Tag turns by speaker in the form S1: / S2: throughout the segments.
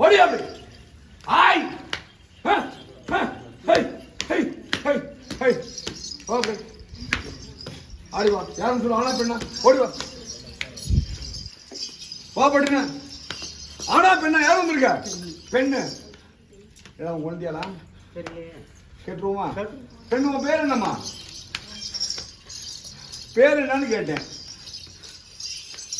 S1: ஓடி அப்படி ஆய் ஹ, ஹ, ஹை, ஹை, ஹை, ஹை. ஓகே ஆடி வா. யாரும் சொல்ல ஆனா பெண்ணா? ஓடி வா. பட்டுன. ஆனா பெண்ணா யாரும் வந்திருக்க? பெண்ணு. ஏதாவது குழந்தையாளா கேட்டுருவோமா? பெண்ணு உன் பேர் என்னம்மா? பேர் என்னன்னு கேட்டேன்.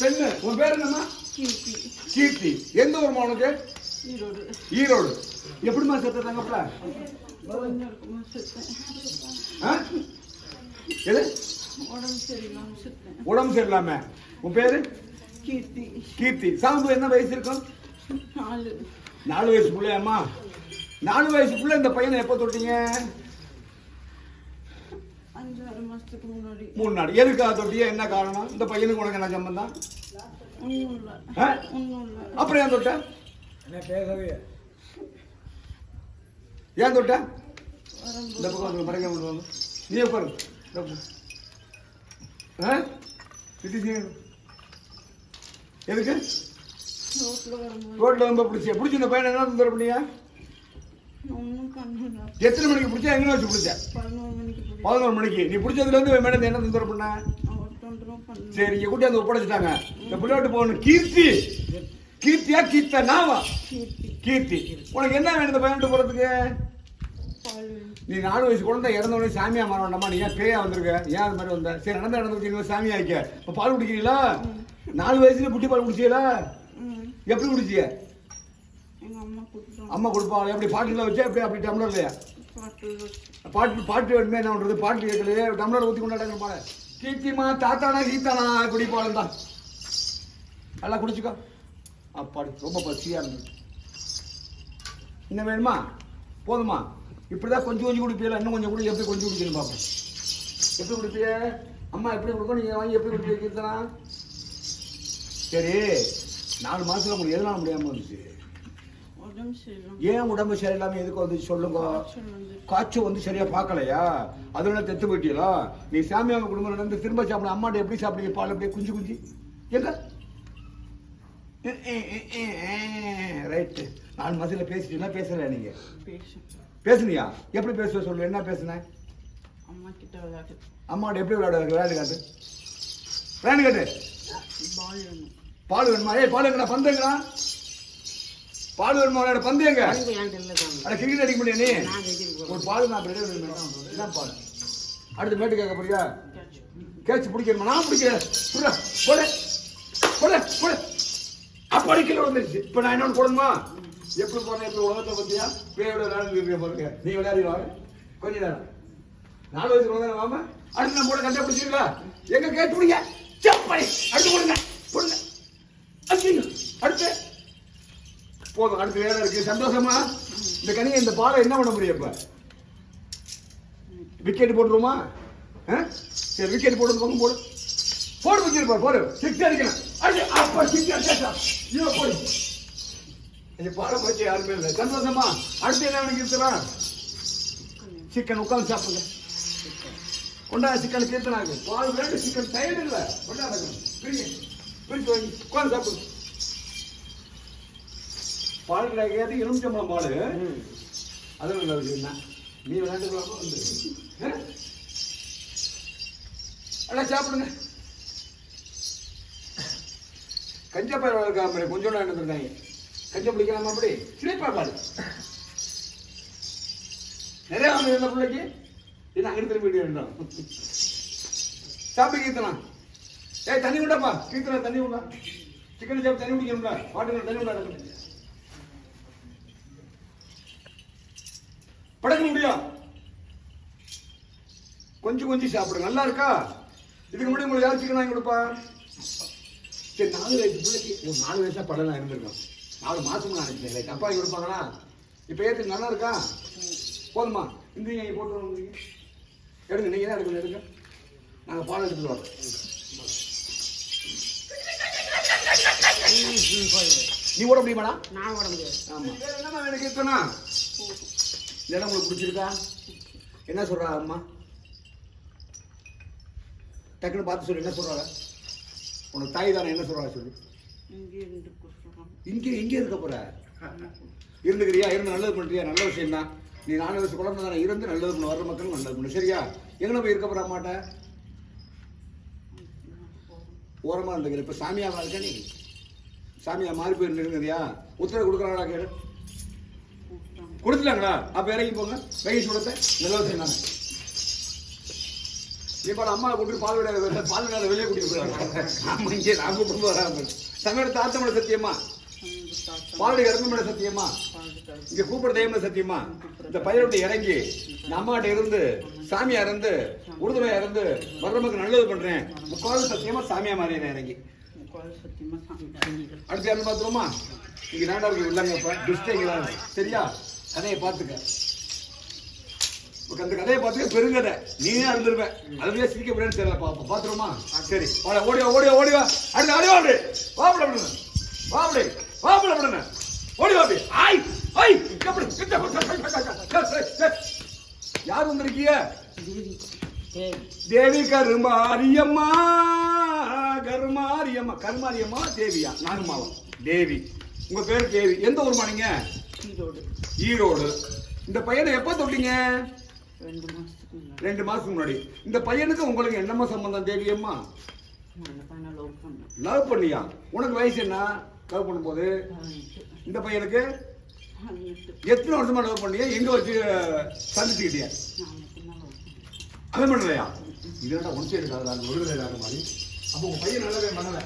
S1: பெண்ணு உன் பேர் என்னம்மா?
S2: கீர்த்தி.
S1: கீர்த்தி. எந்த ஊர்மா உனக்கு?
S2: ஈரோடு.
S1: எப்படிம்மா செத்த தங்கப்பட? எது?
S2: உடம்பு சரியில்லாம
S1: உன் பேரு?
S2: கீர்த்தி.
S1: கீர்த்தி. சாம்பு என்ன வயசு இருக்கும்?
S2: நாலு.
S1: வயசு பிள்ளையாம்மா. நாலு வயசு பிள்ளை இந்த பையனை எப்போ தொட்டீங்க? மூணு நாள் எதுக்காக தொட்டியா? என்ன காரணம்? இந்த பையனுக்கு உனக்கு என்ன சம்பந்தம்? அப்புறம் ஏன் தொட்ட? ஏன் தொட்ட? இந்த பக்கம் வந்து மறைக்க முடியும் நீ உட்காரு. ஆ? இது. எதுக்கு?
S2: ரோட்டில்
S1: ரொம்ப பிடிச்ச. பிடிச்ச இந்த பையனை என்ன தொந்தரவு பண்ணியா? எத்தனை மணிக்கு பிடிச்சா எங்க வச்சு பிடிச்ச?
S2: பதினோரு மணிக்கு.
S1: நீ பிடிச்சதுல இருந்து மேடம் என்ன தொந்தரவு பண்ண? சரி இங்க கூட்டி வந்து ஒப்படைச்சிட்டாங்க. இந்த பிள்ளையோட்டு போகணும். கீர்த்தி! கீர்த்தியா கீர்த்த. நாவா
S2: கீர்த்தி.
S1: உனக்கு என்ன வேணும் இந்த பையன்ட்டு போறதுக்கு. நீ நாலு வயசு குழந்தை இறந்த உடனே சாமியா மாற வேண்டாமா நீ ஏன் பேயா வந்திருக்க? ஏன் அது மாதிரி வந்த? சரி நடந்த நடந்து நீ சாமி ஆயிக்க இப்போ பால் குடிக்கிறீங்களா? நாலு வயசுல புட்டி பால் குடிச்சீங்களா எப்படி குடிச்சிய?
S2: அம்மா
S1: கொடுப்பாங்க எப்படி பாட்டுல வச்சா எப்படி அப்படி டம்ளர் இல்லையா?
S2: பாட்டு
S1: பாட்டு பாட்டு வேணுமே என்ன பண்றது? பாட்டு கேட்கலையே டம்ளர் ஊற்றி கொண்டாடாங்க பாரு. கீர்த்திமா தாத்தானா கீத்தானா குடிப்பாளம் தான் நல்லா குடிச்சுக்கோ. அப்பாடி ரொம்ப பசியா இருந்தது. இன்னும் வேணுமா? போதுமா? இப்படிதான் கொஞ்சம் கொஞ்சம் குடிப்பீல இன்னும் கொஞ்சம் குடி எப்படி கொஞ்சம் குடிக்கணும் பார்ப்போம் எப்படி குடிப்பிய? அம்மா எப்படி கொடுக்கும்? நீங்க வாங்கி எப்படி குடிப்பீங்க கீர்த்தனா? சரி நாலு மாசத்துல உங்களுக்கு எதனால முடியாம வந்துச்சு? ஏன் உடம்பு சரியில்லாம எதுக்கு வந்து சொல்லுங்க?
S2: காய்ச்சல் வந்து.
S1: சரியா பார்க்கலையா? அதனால தெத்து போயிட்டீங்களா? நீ சாமியாங்க குடும்பம் நடந்து திரும்ப சாப்பிட அம்மாட்ட எப்படி சாப்பிடுங்க பால் அப்படியே குஞ்சு குஞ்சு? எங்க? ரைட்டு நாலு மாசத்துல பேசிட்டீங்களா பேசல நீங்க?
S2: பேசும்
S1: பேசுனியா? எப்படி பேசுவ சொல்லு? என்ன பேசுனேன்
S2: அம்மா கிட்ட விளையாடு
S1: அம்மாட்ட எப்படி விளையாட விளையாடு காட்டு. விளையாடு காட்டு.
S2: பால் வேணும்.
S1: வேணுமா? ஏய் பால் எங்கடா? பந்து எங்கடா? பால் வேணுமா? விளையாட. பந்து எங்க? அட கிரிக்கெட் அடிக்க முடியும் நீ? ஒரு பால் நான் ரெடி இதான் பால். அடுத்து மேட்டு கேட்க போறியா? கேட்ச். பிடிக்கணுமா? நான் பிடிக்கிறேன் புடா போடு. போடு. போடு. அப்ப அடிக்கல வந்துருச்சு இப்ப நான் இன்னொன்று போடணுமா எப்படி போனேன் எப்படி உலகத்தை பத்தியா பேயோட விளையாடுங்க பாருங்க நீ விளையாடுவாங்க கொஞ்ச நேரம் நாலு வயசு குழந்தை வாம அடுத்து நம்ம போட கண்டுபிடிச்சிருக்கா எங்க கேட்டு விடுங்க சப்படி அடுத்து கொடுங்க கொடுங்க ஐயோ அடுத்து போதும் அடுத்து வேலை இருக்கு சந்தோஷமா இந்த கனியை இந்த பாலை என்ன பண்ண முடியும் இப்ப விக்கெட் போட்டுருமா சரி விக்கெட் போட்டு பக்கம் போடு போடு வச்சிருப்பார் போடு சிக்ஸ் அடிக்கலாம் அடி அப்பா சிக்ஸ் அடிச்சா ஐயோ போடு இந்த பாலை பற்றி யாருமே இல்லை சந்தோஷமா அடுத்து என்ன கீர்த்தனா சிக்கன் உட்காந்து சாப்பிடுங்க கொண்டா சிக்கன் கீர்த்தனாக்கு பால் வேண்டு சிக்கன் தயிர் இல்லை கொண்டாடுங்க பிரிங்க பிரிச்சு வாங்கி உட்காந்து சாப்பிடுங்க பால் கிடைக்காது எலுமிச்சம்பழம் பால் அது நல்ல விஷயம் நீ விளையாண்டுக்கலாமா வந்து? எல்லாம் சாப்பிடுங்க கஞ்சா பயிர் வளர்க்காம கொஞ்சம் இருக்காங்க கஞ்சா பிடிக்கலாமா அப்படி? சிலைப்பா பாடு நிறைய வந்து இருந்த பிள்ளைக்கு? இது அங்கே திரும்பி வீடு வேண்டாம் சாப்பிட்டு கீர்த்தனா. ஏய் தண்ணி விடாப்பா கீர்த்தனா தண்ணி விடா சிக்கன் சாப்பிட்டு தண்ணி குடிக்கணும்டா. பாட்டுங்க தண்ணி விடா படக்க முடியும். கொஞ்சம் கொஞ்சம் சாப்பிடுங்க நல்லா இருக்கா? இதுக்கு முன்னாடி உங்களுக்கு யார் சிக்கன் வாங்கி கொடுப்பா? சரி நாலு வயசு பிள்ளைக்கு ஒரு நாலு வயசா படம் இருந்திருக்கோம். நாலு மாசமா நினைச்சேன் லைக் அப்பா வாங்கி கொடுப்பாங்களா இப்போ ஏற்று நல்லா இருக்கா? போதுமா? இந்த போட்டு. எடுங்க நீங்க தான் எடுக்கணும் எடுங்க. நாங்கள் பால் எடுத்துட்டு வரோம். நீ ஓட முடியுமாடா?
S2: நான் ஓட முடியாது.
S1: ஆமா. வேற என்னம்மா எனக்கு இருக்கனா இந்த இடம் உங்களுக்கு பிடிச்சிருக்கா? என்ன சொல்றா அம்மா? டக்குன்னு பார்த்து சொல்லு என்ன சொல்றாங்க? உனக்கு தாய் தானே என்ன சொல்றாங்க சொல்லு?
S2: இங்கே
S1: இங்கே இருக்க போற. இருந்துக்கிறியா? இருந்து நல்லது பண்றியா? நல்ல விஷயம் தான் நீ நாலு வயசு குழந்தை தானே இருந்து நல்லது பண்ண வர்ற மக்களும் நல்லது பண்ணு. சரியா? எங்கே போய் இருக்க போற மாட்டேன் ஓரமா இருந்துக்கிற. இப்ப சாமியாவா இருக்க நீ? சாமியா மாறி போய் இருந்துருக்கிறியா உத்தரவு கொடுக்குறாங்களா கேளு. கொடுத்துட்டாங்களா? அப்ப இறங்கி போங்க. வெயில் சுடத்தை. நல்ல விஷயம் தானே இப்போ அம்மா கூப்பிட்டு பால் விட பால் விடாத வெளியே கூட்டிட்டு போயிடுறாங்க ஆமா இங்கே நான் கூப்பிட்டு வராம தங்களோட தாத்தமோட சத்தியமா? பாலுடைய இறந்தமோட சத்தியமா? இங்க கூப்பிட தெய்வம் சத்தியமா? இந்த பையனோட இறங்கி இந்த அம்மாட்ட இருந்து சாமியா இருந்து உறுதுணையா இருந்து வர்றவங்களுக்கு நல்லது பண்றேன். முக்காவது சத்தியமா சாமியா மாறினேன் இறங்கி. அடுத்து யாரும் பார்த்துருமா இங்க நாடாருக்கு இல்லைங்க சரியா? கதையை பார்த்துக்க. அந்த கதையை பார்த்துக்க பெருங்கதை. நீயே இருந்துருவேன் அதுலயே சிரிக்க போறேன்னு தெரியல பாப்போம் பாத்துருமா சரி. வாடா, ஓடி வா ஓடி வா ஓடி வா அடுத்து அடி வாடு. வாப்பட விடுங்க. வாப்படு. வாப்பட விடுங்க. ஓடி வாப்பி ஆய் ஐய் எப்படி. யார் வந்திருக்கீங்க?
S2: தேவி.
S1: கருமாரியம்மா கருமாரியம்மா கருமாரியம்மா தேவியா? நாகம்மாவா? தேவி. உங்க பேர் தேவி. எந்த ஊர்மா நீங்க?
S2: ஈரோடு.
S1: ஈரோடு. இந்த பையனை எப்ப தொட்டீங்க?
S2: ரெண்டு மாசத்துக்கு முன்னாடி.
S1: ரெண்டு மாசத்துக்கு முன்னாடி. இந்த பையனுக்கு உங்களுக்கு என்னம்மா சம்பந்தம் தேவியம்மா?
S2: பையனை லவ்
S1: பண்ணியா? உனக்கு வயசு என்ன? லவ் பண்ணும்போது? இந்த பையனுக்கு? எத்தனை வருஷமா லவ் பண்ணியா? எங்க வச்சு சந்திச்சுக்கிட்டியா? அவன் பண்ணலையா இதோட ஒன் சைடு காதலா விடுதலை இல்லாத மாதிரி. அப்போ உங்க பையன் நல்லாவே பண்ணல.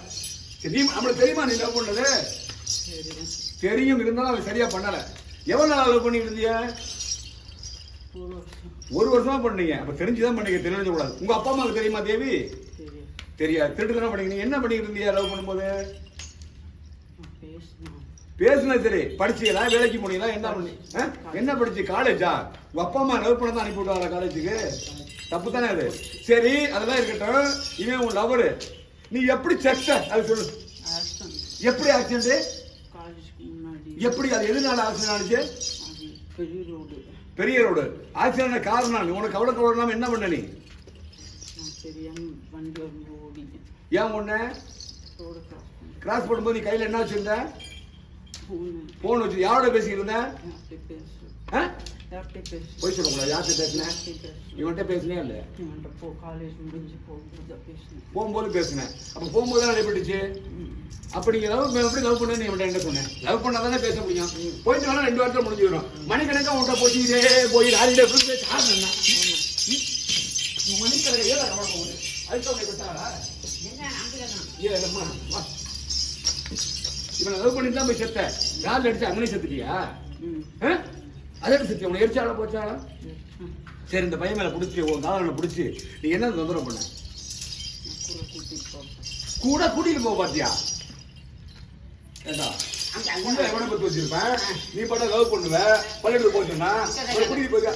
S1: நீ நம்மளுக்கு தெரியுமா நீ லவ் பண்ணது? தெரியும். இருந்தாலும் அவன் சரியா பண்ணல. எவ்வளவு நாள் லவ் பண்ணிட்டு இருந்தீங்க
S2: ஒரு வருஷம்
S1: பண்ணீங்க. அப்ப தெரிஞ்சுதான் பண்ணீங்க. தெரிஞ்ச கூடாது உங்க அப்பா அம்மாவுக்கு தெரியுமா தேவி? தெரியாது. திருட்டு தானே பண்ணீங்க என்ன பண்ணிட்டு இருந்தீங்க? லவ் பண்ணும்போது? பேசுனது சரி. படிச்சீங்களா? வேலைக்கு போனீங்களா? என்ன பண்ணி? என்ன படிச்சு? காலேஜா உங்க அப்பா அம்மா லவ் பண்ண தான் அனுப்பி விட்டாரா காலேஜுக்கு தப்பு தானே அது. சரி அதெல்லாம் இருக்கட்டும். இவன் உன் லவரு நீ எப்படி செத்த? அது சொல்லு. எப்படி ஆக்சிடென்ட் எப்படி? அது எதுனால ஆக்சிடென்ட் ஆனிச்சு
S2: அது பெரிய ரோடு
S1: பெரிய ரோடு ஆக்சிடென்ட் காரணம் உனக்கு கவலை கவலை என்ன பண்ண நீ? ஏன்
S2: ரோடு கிராஸ் பண்ணி
S1: கிராஸ் பண்ணும்போது நீ கையில என்ன வச்சிருந்த?
S2: ஃபோனு
S1: போன் வச்சு யாரோட பேசிக்கிட்டு இருந்த?
S2: யார்கிட்ட பேசு
S1: போய் சொல்லக்கூடாது யார்கிட்ட பேசினேன் இவன்கிட்ட பேசினே? இல்ல
S2: இவன்கிட்ட போ காலேஜ் முடிஞ்சு போகும்போது பேசினேன்.
S1: போகும்போது பேசினேன் அப்ப போகும்போது நடைபெற்றுச்சு அப்ப நீங்க லவ் எப்படி லவ் பண்ணு நீ இவன்ட்ட என்ன சொன்னேன்? லவ் பண்ணா தானே பேச முடியும். போயிட்டு வேணா ரெண்டு வாரத்துல முடிஞ்சிடும் மணிக்கணக்கா உன்ட்ட போச்சுக்கிட்டே போய் லாரியில போய் பேச ஆரம்பிச்சா மணிக்கணக்கு ஏதா கவலை போகுது அதுக்கு உன்னை விட்டாரா இல்லம்மா வா. இவனை லவ் பண்ணி தான் போய் செத்த யார் அடிச்சு அங்கனே செத்துட்டியா?
S2: ம்
S1: ஆ? அதே செத்து உன்னை எரிச்சாளா போச்சாளா சரி இந்த பையன் மேல பிடிச்சி உன் காதலனை பிடிச்சி நீ என்ன தொந்தரவு பண்ண?
S2: கூட கூட்டிட்டு போகிறேன்
S1: கூட கூட்டிட்டு போக பாத்தியா ஏண்டா உள்ள எவனை பத்தி வச்சிருப்பேன் நீ பட்ட லவ் பண்ணுவ? பள்ளிட்டு போச்சுன்னா கூட்டிட்டு போயா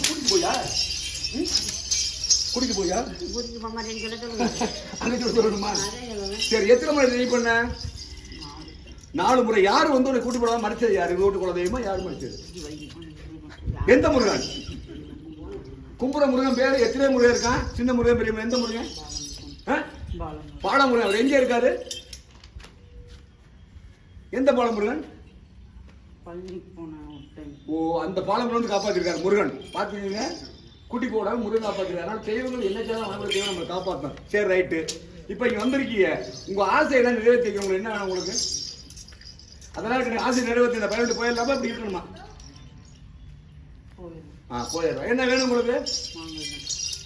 S1: கூட்டிட்டு போயா? கூட்டிட்டு போயா அங்க சொல்லணுமா? சரி எத்தனை முறை நீ பண்ண? நாலு முறை யார் வந்து உன்னை கூட்டி போடாம மறைச்சது யார்? வீட்டு குலதெய்வமா யார் மறைச்சது எந்த முருகன்? கும்புற முருகன் பேர் எத்தனை முருகன் இருக்கான்? சின்ன முருகன் பெரிய எந்த முருகன்? ஆ? பாலமுருகன். அவர் எங்க இருக்காரு? எந்த பாலமுருகன்?
S2: முருகன்
S1: ஓ அந்த பாலமுருகன் வந்து காப்பாத்திருக்காரு. முருகன். பாத்துக்கீங்க குட்டி போட முருகன் காப்பாத்திருக்காரு. அதனால தெய்வங்கள் என்ன செய்யலாம் வளர்ந்த தெய்வம் நம்மளை சரி ரைட்டு. இப்போ இங்கே வந்திருக்கீங்க. உங்க ஆசை என்ன நிறைவேற்றிக்க உங்களுக்கு என்ன வேணும் உங்களுக்கு? அதனால எனக்கு ஆசை நிறைவேற்றி இந்த பையன் போயிடலாமா? இப்படி இருக்கணுமா? ஆ போயிடுறோம் என்ன வேணும் உங்களுக்கு?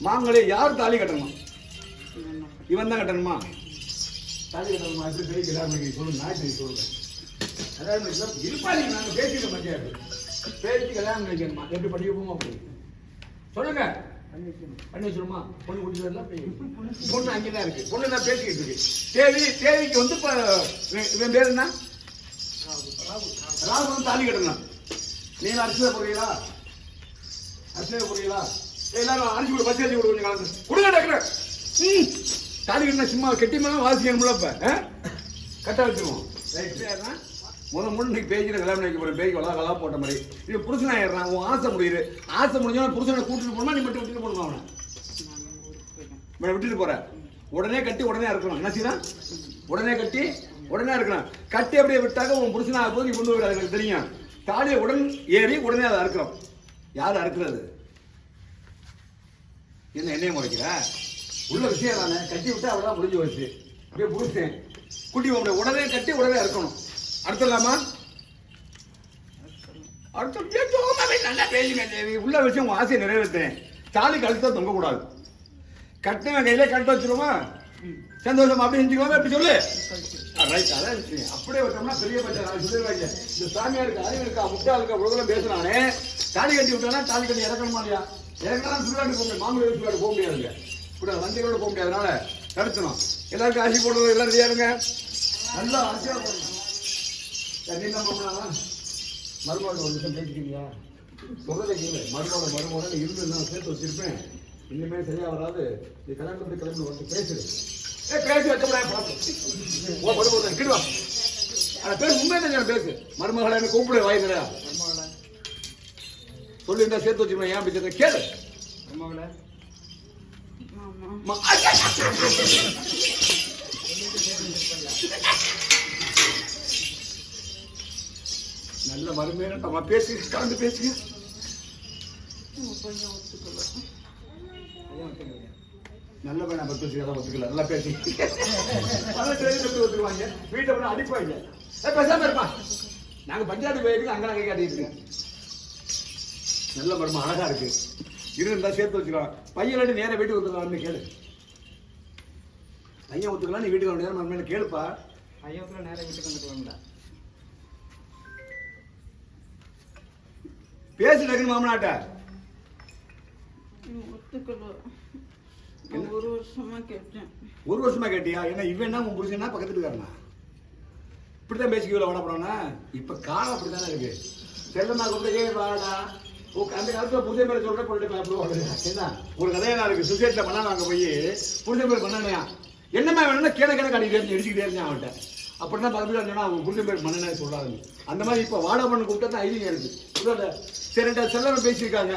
S1: மாங்களே யார் தாலி கட்டணுமா?
S2: இவன்
S1: தான் கட்டணுமா? தாலி கட்டணுமா? எப்படி பெரிய கிடாம சொல்லுங்க நான் சொல்றேன் அதாவது இதெல்லாம் இருப்பா நீங்க நாங்க பேசிக்க மத்தியாது பேசி கல்யாணம் பண்ணிக்கணுமா? எப்படி படிக்கணுமா அப்படி? சொல்லுங்க. பண்ணி வச்சிருமா பொண்ணு குடிச்சு வரல பொண்ணு அங்கேதான் இருக்கு. பொண்ணு தான் பேசிக்கிட்டு இருக்கு. தேவி தேவிக்கு வந்து இப்ப இவன் இவன் பேர் என்ன? ராகு தாலி கட்டணும் நீங்க அரிசியா போறீங்களா அரிசியா போறீங்களா எல்லாரும் அரிசி கூட பச்சை அரிசி கூட கொஞ்சம் கலந்து கொடுங்க டாக்டர் ம். தாலி கட்டினா சும்மா கெட்டி மேலே வாசிக்கணும்ல இப்ப? கட்ட வச்சிருவோம் ரைட் முத முன்ன இன்னைக்கு பேஜில் கல்யாணம் வைக்க போறேன். பேஜ் வளா கலா போட்ட மாதிரி. இது புருஷன் ஆயிடுறான் உன் ஆசை முடியுது. ஆசை முடிஞ்சவன புருஷனை கூட்டிட்டு போனா நீ மட்டும் விட்டுட்டு போகணும் அவனை? விட்டுட்டு போற. உடனே கட்டி உடனே இருக்கணும் என்ன செய்யலாம் உடனே கட்டி உடனே இருக்கணும் கட்டி அப்படியே விட்டாக்க உன் புருஷனாக போது நீ கொண்டு வராது எனக்கு தெரியும்? தாலியை உடன் ஏறி உடனே அதை அறுக்கிறோம். யார் அறுக்கிறது? என்ன என்னைய முறைக்கிற? உள்ள விஷயம் தானே. கட்டி விட்டு அவ்வளோதான் முடிஞ்சு வச்சு அப்படியே புரிச்சேன் குட்டி உங்களை உடனே கட்டி உடனே அறுக்கணும். அடுத்துடலாமா அடுத்த நல்லா பேசுங்க தேவி உள்ள விஷயம் ஆசையை நிறைவேற்றேன் தாலி கழுத்தா தொங்கக்கூடாது. கட்டின கையில கட்ட வச்சிருமா சந்தோஷமா அப்படி செஞ்சுக்கோங்க அப்படி சொல்லு. ரைட் அதான் அப்படியே விட்டோம்னா பெரிய பட்சம் சொல்லிடுவாங்க இந்த சாமியாருக்கு அறிவு இருக்கா? முட்டா இருக்கா உலகம் பேசுறானே. தாலி கட்டி விட்டானா தாலி கட்டி இறக்கணுமா இல்லையா? சுடுகாட்டு போக முடியும் மாமூலி போக முடியாதுங்க இப்படி வண்டிகளோட போக முடியாதனால தடுத்தணும் எல்லாருக்கும் ஆசி போடுறது எல்லாம் ரெடியா இருங்க. நல்லா ஆசையா போடணும் தண்ணி தான் போகலாம் மருமகளோட ஒரு நிமிஷம் பேசிக்கிறீங்களா சொல்றதை மருமகளோட மருமகளோட இருந்து நான் சேர்த்து வச்சிருப்பேன். இனிமே சரியா வராது. நீ கல்யாணத்துக்கு கிளம்பி. வந்து பேசுடு. ஏ பேசி வச்சப்படா பார்த்து ஓ மருமகள் கிடுவா அட பேசு உண்மையை நான் பேசு. மருமகளை என்ன கூப்பிடு வாய் கிடையா
S2: மருமகள
S1: சொல்லி இருந்தா சேர்த்து வச்சிருப்பேன் ஏன் கேளு.
S2: மருமகள
S1: நல்ல மருமையான நம்ம பேசி கலந்து பேசுங்க.
S2: ஒத்துக்கல
S1: நல்ல பையன் பத்து வச்சு கதை ஒத்துக்கல. நல்லா பேசி. ஒத்துக்குவாங்க. வீட்டை போய் அடிப்பாங்க. பேசாம இருப்பா. நாங்க பஞ்சாயத்து போயிருக்கு அங்க நாங்க காட்டிட்டு நல்ல மரும அழகா இருக்கு. இருந்தா சேர்த்து வச்சுக்கலாம். பையன் இல்லாட்டி நேரா வீட்டுக்கு ஒத்துக்கலாம்னு கேளு. பையன் ஒத்துக்கலாம் நீ வீட்டுக்கு நேரம் மருமையில கேளுப்பா.
S2: ஐயோக்குள்ள நேரம் வீட்டுக்கு வந்துக்கலாம்ல
S1: பேசி டக்குன்னு மாமனாட்ட
S2: ஒத்துக்கல. நான் ஒரு வருஷமா கேட்டேன்.
S1: ஒரு வருஷமா கேட்டியா? ஏன்னா இவன் என்ன உன் புருஷனா பக்கத்து இருக்காருண்ணா? இப்படித்தான் பேசிக்கல வட போறானா இப்ப காலம் அப்படித்தானே இருக்கு. செல்லம்மா கூட ஏ வாடா. ஓ அந்த காலத்துல புருஷன் பேர் சொல்ற பயப்படுவாங்க என்ன ஒரு கதையா இருக்கு. சுசேட்ல பண்ணா அங்க போய் புருஷன் பேர் பண்ணலையா என்னம்மா வேணும்னா கேட கேட காட்டிக்கிட்டே அடிச்சுக்கிட்டே இருந்தேன் அவன்கிட்ட. அப்படின்னா பக்கத்துல சொன்னா அவன் புருஷன் பேர் பண்ணனே சொல்லாதுங்க. அந்த மாதிரி இப்ப வாடா பண்ணு கூப்பிட்டா தான் ஐடியா இருக்கு? சரி செல்லவன் பேசியிருக்காங்க.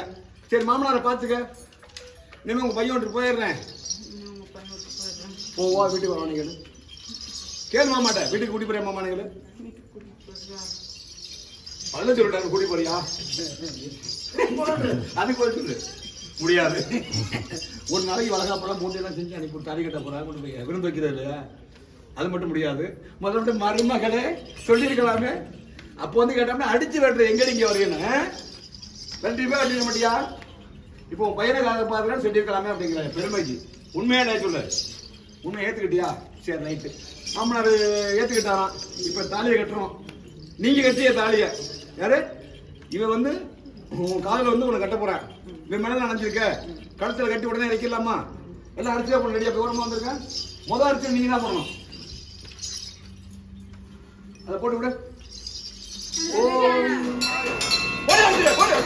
S1: சரி மாமனாரை பாத்துக்க இனிமே உங்க பையன் விட்டு போயிடுறேன். போவா வீட்டுக்கு வரவானுங்க கேளு மாமாட்ட வீட்டுக்கு கூட்டி போறியா மாமானுங்களு
S2: வீட்டுக்கு கூட்டிட்டு
S1: சொல்லிட்டாங்க கூட்டி போறியா? அதுக்கு போய் சொல்லு. முடியாது. ஒரு நாளைக்கு வளகாப்பெல்லாம் பூண்டு எல்லாம் செஞ்சு அனுப்பி கொடுத்து கட்ட போறா கொண்டு போய் விருந்து வைக்கிறது இல்லையா அது மட்டும் முடியாது. முதல்ல மட்டும் மருமகளே சொல்லியிருக்கலாமே. அப்போ வந்து கேட்டோம்னா அடிச்சு வெட்டுற எங்க நீங்க வரீங்கன்னு கண்டிப்பா அடிக்க மாட்டியா? இப்போ உன் பையனை காலை பார்த்துலாம் சொல்லியிருக்கலாமே அப்படிங்கிற பெருமைக்கு. உண்மையா நான் சொல்லு? உண்மை ஏத்துக்கிட்டியா? சரி ரைட்டு மாமனார் ஏத்துக்கிட்டாராம். இப்ப தாலியை கட்டுறோம். நீங்க கட்டிய தாலிய. யாரு? இவன் வந்து உன் காதுல வந்து உன்னை கட்ட போறேன். இவன் மேல நினைச்சிருக்க கழுத்துல கட்டி உடனே வைக்கலாமா எல்லாம் அரிசியா பண்ண ரெடியா விவரமா வந்திருக்கேன் முதல் அரிசி நீங்க தான் பண்ணணும் அதை போட்டு விடு. ஓம் போடு, போடு,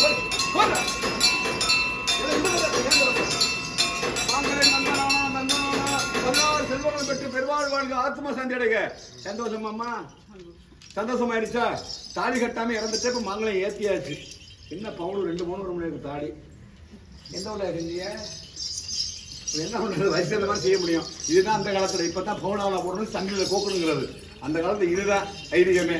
S1: போடு, போடு. பெருவாழ் ஆத்மா ஆத்ம சாந்தி அடைக சந்தோஷம் அம்மா? சந்தோஷம் ஆயிடுச்சா தாலி கட்டாம இறந்துட்டு இப்போ மங்களம் ஏத்தியாச்சு. என்ன பவுன் ரெண்டு பவுன் ஒரு மணி தாடி எந்த ஊர்ல செஞ்சீங்க என்ன பண்ணுறது வயசு இந்த மாதிரி செய்ய முடியும்? இதுதான் அந்த காலத்தில். இப்போ தான் பவுனாவில் போடணும் சங்கில கோக்கணுங்கிறது. அந்த காலத்தில் இதுதான் ஐதீகமே.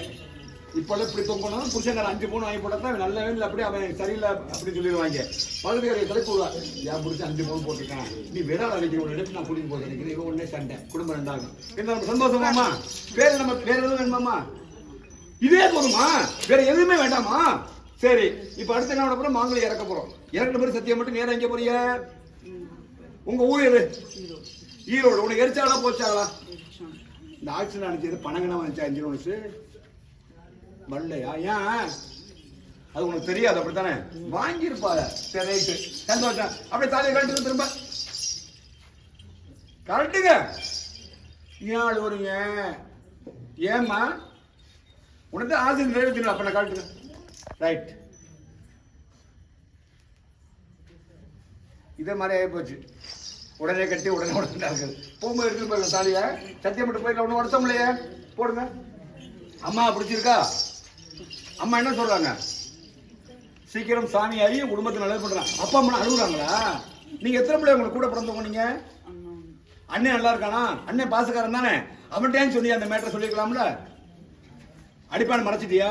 S1: இப்பெல்லாம் இப்படி தொங்கணும் புருஷங்கார அஞ்சு பவுன் வாங்கி போட்டா தான் நல்ல வேலை அப்படி அவன் சரியில்லை அப்படின்னு சொல்லிடுவாங்க. பகுதிக்காரங்க தலைப்புவா என் புருஷன் அஞ்சு பவுன் போட்டிருக்கான். நீ விரால் நினைக்கிற ஒரு இடத்துல நான் கூட்டிட்டு போய் நினைக்கிறேன். இவன் உடனே சண்டை. குடும்பம் ரெண்டாகும். என்ன நம்ம சந்தோஷமாமா வேற நம்ம வேற எதுவும் வேணுமாமா இதே போதுமா வேற எதுவுமே வேண்டாமா சரி இப்ப அடுத்த என்ன பண்ண போறோம்? மாங்கலை இறக்க போறோம். இறக்குற மாதிரி சத்தியம் மட்டும் நேரம் எங்க போறிய உங்க ஊர் எது? ஈரோடு. உனக்கு எரிச்சாலா
S2: போச்சாலா
S1: இந்த ஆக்சிடென்ட் அனுப்பிச்சது பணங்கனா வந்துச்சு அஞ்சு நிமிஷம் வரலையா ஏன்? அது உனக்கு தெரியாது அப்படித்தானே? வாங்கியிருப்பாத சரி ரைட்டு. சந்தோஷம் அப்படியே தாலியை கழட்டுங்க திரும்ப. கழட்டுங்க. ஏன் அழுவுறீங்க ஏம்மா? உனக்கு ஆசை நிறைவேற்றணும் அப்ப நான் கழட்டுங்க ரைட். இதே மாதிரி ஆகி போச்சு. உடனே கட்டி உடனே உடனே. இருக்குது போகும்போது எடுத்துட்டு போயிருங்க தாலியை. சத்தியம் மட்டும் போயிடலாம் ஒன்றும் வருத்தம் இல்லையே. போடுங்க. அம்மா பிடிச்சிருக்கா? அம்மா என்ன சொல்றாங்க? சீக்கிரம் சாமி ஆகி குடும்பத்தை நல்லது பண்றாங்க. அப்பா அம்மா அழுகுறாங்களா? நீங்க எத்தனை பிள்ளை உங்களுக்கு கூட பிறந்தவங்க நீங்க
S2: அண்ணன்
S1: நல்லா இருக்கானா? அண்ணன் பாசக்காரன் தானே? அவன்கிட்ட சொல்லி அந்த மேட்டரை சொல்லிருக்கலாம்ல? அடிப்பான மறைச்சிட்டியா?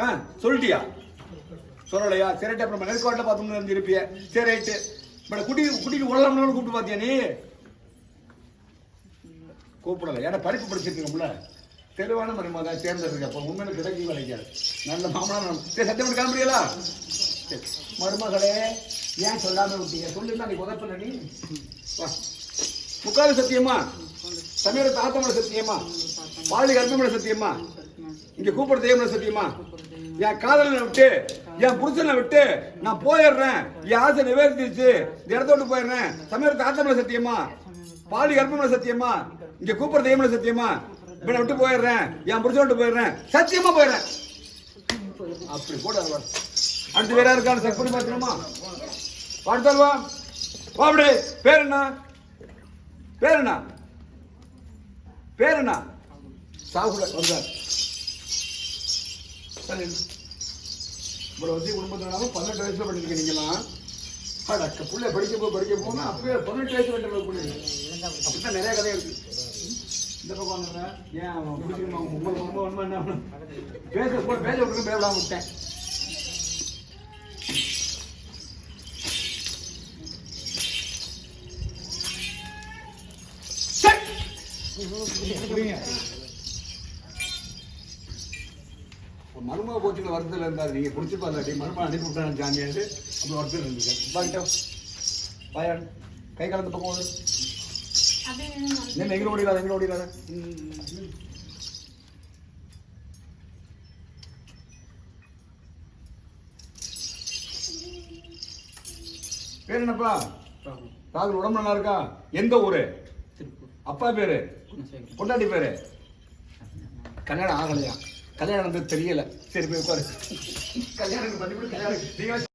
S1: ஆ சொல்லிட்டியா? சொல்லலையா? சரி அப்புறம் நெருக்கோட்டில் பார்த்தோம்னு இருந்திருப்பிய. சரி ரைட்டு. பட் குட்டி குட்டிக்கு உடலாம்னு கூப்பிட்டு பார்த்தியா நீ? கூப்பிடல. ஏன்னா படிப்பு படிச்சிருக்கோம்ல. தெளிவான மருமக தேர்ந்தெடுக்க அப்போ உண்மையில கிடைக்கும் கிடைக்காது நல்ல மாமனா சரி சத்தியம் பண்ணி முடியலா சரி. மருமகளே ஏன் சொல்லாம விட்டீங்க? சொல்லுங்க நீ உதப்பல நீ. வா. முக்காது சத்தியமா? சமீர தாத்தமோட சத்தியமா? பாலி கர்ப்பமோட சத்தியமா? இங்க கூப்பிட தெய்வம் சத்தியமா? என் காதலனை விட்டு என் புருஷனை விட்டு நான் போயிடுறேன். என் ஆசை நிவேர்த்திச்சு இந்த இடத்த விட்டு போயிடுறேன். சமீர தாத்தமோட சத்தியமா? பாலி கர்ப்பமோட சத்தியமா? இங்க கூப்பிட தெய்வம் சத்தியமா? இவனை விட்டு போயிடுறேன். என் புருஷனை விட்டு போயிடுறேன். சத்தியமா போயிடுறேன். அப்படி போட அடுத்து வேற இருக்கான செக் பண்ணி பார்த்துருமா பாடுத்தல்வா வா அப்படி. பேர் என்ன? பேர் என்ன? பேர் என்ன? சாகுல வந்தார். சரி. இவ்வளோ வந்து குடும்பத்தினாலும் பன்னெண்டு வயசுல படிச்சிருக்க நீங்களாம் அடக்க பிள்ளை படிக்க போ படிக்க போனா அப்பவே பதினெட்டு வயசு வேண்டிய புள்ள. அப்படித்தான் நிறைய கதை இருக்கு. இந்த பக்கம் வந்துடுங்க ஏன் அவன் பிடிச்சிக்கணும் அவங்க உண்மை உண்மை என்ன பேச கூட பேச பேசலாம் விட்டேன். மருமக போச்சுங்க வருத்தத்தில் இருந்தாரு. நீங்க பிடிச்சி பார்த்தாடி மருமக அனுப்பி விட்டாங்க ஜாமியாண்டு அப்படி வருத்தம் இருந்துச்சு பாக்கிட்டோம் பாயாடு கை கலந்து பக்கம் என்ன எங்க ஓடிடாத எங்க ஓடிடாத பேர் என்னப்பா? ராகுல் உடம்பு நல்லா இருக்கா? எந்த ஊரு? அப்பா பேரு? பொண்டாட்டி பேரு? கல்யாணம் ஆகலையா? கல்யாணம் வந்து தெரியல. சரி போய் உட்காரு. கல்யாணம் பண்ணி கல்யாணம்